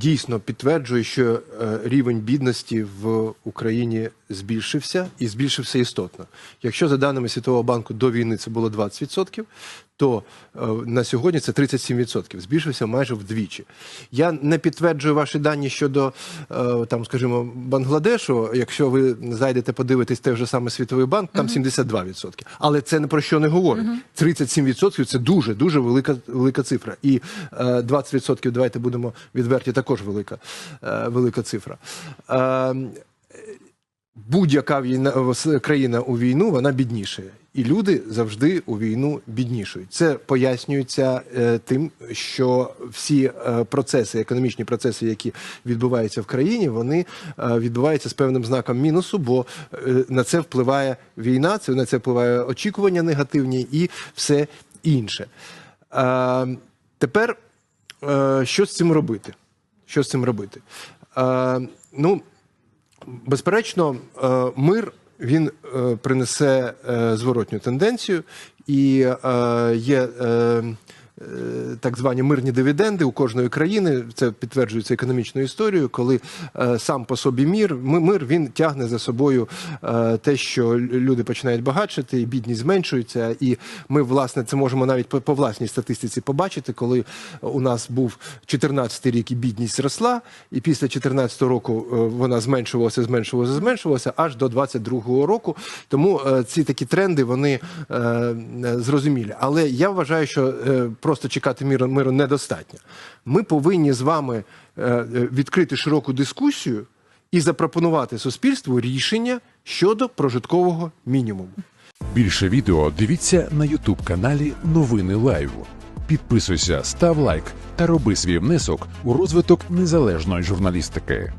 дійсно підтверджує, що е, рівень бідності в Україні збільшився і збільшився істотно. Якщо за даними Світового банку до війни це було 20%, то е, на сьогодні це 37%. Збільшився майже вдвічі. Я не підтверджую ваші дані щодо е, там, скажімо, Бангладешу. Якщо ви зайдете подивитись той же саме Світовий банк, там 72%. Але це не про що не говорить. 37% це дуже дуже велика велика цифра. І е, 20% давайте будемо відверті, також велика, е, велика цифра. Е, будь-яка країна у війну вона біднішає. І люди завжди у війну біднішують. Це пояснюється е, тим, що всі е, процеси, економічні процеси, які відбуваються в країні, вони е, відбуваються з певним знаком мінусу, бо е, на це впливає війна, це на це впливає очікування негативні і все інше. Е, тепер е, що з цим робити? Що з цим робити? Е, ну, Безперечно, е, мир він принесе е, зворотню тенденцію, і е, є е, е, так звані мирні дивіденди у кожної країни. Це підтверджується економічною історією, коли е, сам по собі мір, мир він тягне за собою е, те, що люди починають багатшити, і бідність зменшується. І ми, власне, це можемо навіть по, власній статистиці побачити, коли у нас був 14 рік і бідність зросла, і після 14 року е, вона зменшувалася, зменшувалася, зменшувалася аж до 22 року. Тому е, ці такі тренди вони е, е, зрозумілі. Але я вважаю, що е, просто чекати миру, миру недостатньо. Ми повинні з вами е, е, відкрити широку дискусію і запропонувати суспільству рішення щодо прожиткового мінімуму. Більше відео дивіться на Ютуб каналі Новини Лайв. Підписуйся, став лайк та роби свій внесок у розвиток незалежної журналістики.